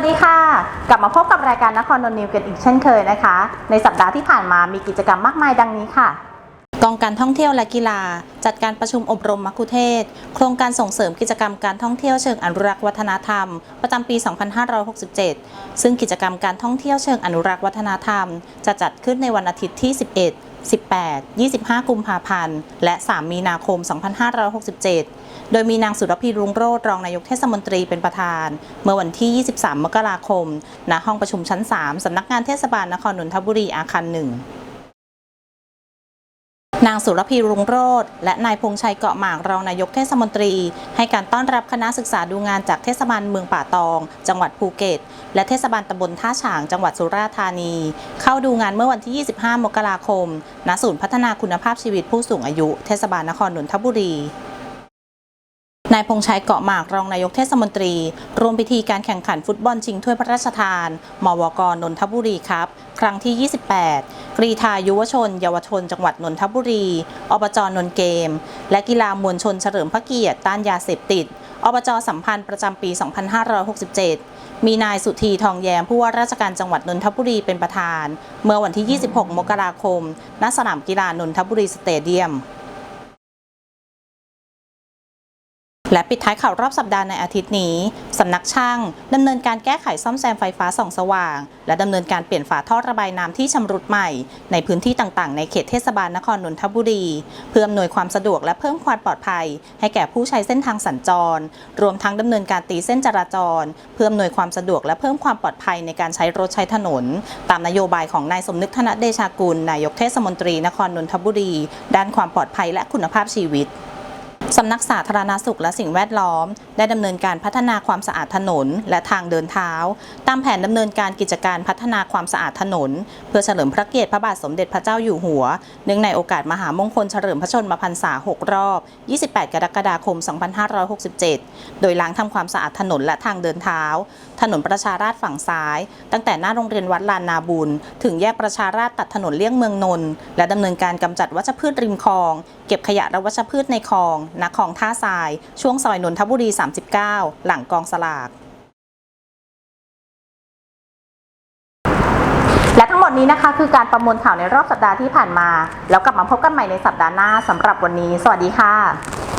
สดีค่ะ กลับมาพบกับรายการนครนนนิวกันอีกเช่นเคยนะคะ ในสัปดาห์ที่ผ่านมามีกิจกรรมมากมายดังนี้ค่ะ กองการท่องเที่ยวและกีฬา จัดการประชุมอบรมมัคคุเทศ โครงการส่งเสริมกิจกรรมการท่องเที่ยวเชิงอนุรักษ์วัฒนธรรม ประจำปี 2567 ซึ่งกิจกรรมการท่องเที่ยวเชิงอนุรักษ์วัฒนธรรม จะจัดขึ้นในวันอาทิตย์ที่ 11 18 25 กุมภาพันธ์ และ 3 มีนาคม 2567 โดยมีนางสุรพีรุงโรจน์รองนายกเทศมนตรีเป็นประธาน เมื่อวันที่ 23 มกราคม ณ ห้องประชุมชั้น 3 สำนักงานเทศบาลนครนนทบุรีอาคารห นางสุรพีรุงโรธและนายพงชัยเกาะหมากรองนายกเทศมนตรี ให้การต้อนรับคณะศึกษาดูงานจากเทศบาลเมืองป่าตอง จังหวัดภูเก็ต และเทศบาลตำบลท่าฉางจังหวัดสุราษฎร์ธานี เข้าดูงานเมื่อวันที่ 25 มกราคมณศูนย์พัฒนาคุณภาพชีวิตผู้สูงอายุ เทศบาลนครนนทบุรี นายพงชัยเกาะหมากรองนายกเทศมนตรีรวมพิธีการแข่งขันฟุตบอลชิงถ้วยพระราชทาน มวกนนทบุรีครับ ครั้งที่ 28 กรีธายุวชน เยาวชน จังหวัดนนทบุรี อบจนนเกม และกีฬามวลชนเฉลิมพระเกียรติต้านยาเสพติด อบจสัมพันธ์ประจำปี 2567 มีนายสุธีทองแยมผู้ว่าราชการจังหวัดนนทบุรีเป็นประธาน เมื่อวันที่ 26 มกราคม ณ สนามกีฬานนทบุรีสเตเดียม และปิดท้ายข่าวรอบสัปดาห์ในอาทิตย์นี้ สำนักช่างดำเนินการแก้ไขซ่อมแซมไฟฟ้าส่องสว่าง และดำเนินการเปลี่ยนฝาท่อระบายน้ำที่ชำรุดใหม่ ในพื้นที่ต่างๆ ในเขตเทศบาลนครนนทบุรี เพื่ออำนวยความสะดวกและเพิ่มความปลอดภัย ให้แก่ผู้ใช้เส้นทางสัญจร รวมทั้งดำเนินการตีเส้นจราจร เพื่ออำนวยความสะดวกและเพิ่มความปลอดภัยในการใช้รถใช้ถนน ตามนโยบายของนายสมนึกธนเดชากุลนายกเทศมนตรีนครนนทบุรี ด้านความปลอดภัยและคุณภาพชีวิต สำนักสาธารณสุขและสิ่งแวดล้อม ได้ดำเนินการพัฒนาความสะอาดถนน และทางเดินเท้า ตามแผนดำเนินการกิจการพัฒนาความสะอาดถนน เพื่อเฉลิมพระเกียรติพระบาทสมเด็จพระเจ้าอยู่หัว เนื่องในโอกาสมหามงคลเฉลิมพระชนมพรรษา 6 รอบ 28 กรกฎาคม 2567 โดยล้างทำความสะอาดถนนและทางเดินเท้า ถนนประชาราษฎร์ฝั่งซ้าย ตั้งแต่หน้าโรงเรียนวัดลานนาบุญ ถึงแยกประชาราษฎร์ตัดถนนเลี่ยงเมืองนนท์และดำเนินการกำจัดวัชพืชริมคลอง เก็บขยะและวัชพืชในคลองณคลองท่าทราย ช่วงซอยนนทบุรี 39 หลังกองสลาก และทั้งหมดนี้นะคะ คือการประมวลข่าวในรอบสัปดาห์ที่ผ่านมา แล้วกลับมาพบกันใหม่ในสัปดาห์หน้าสำหรับวันนี้ สวัสดีค่ะ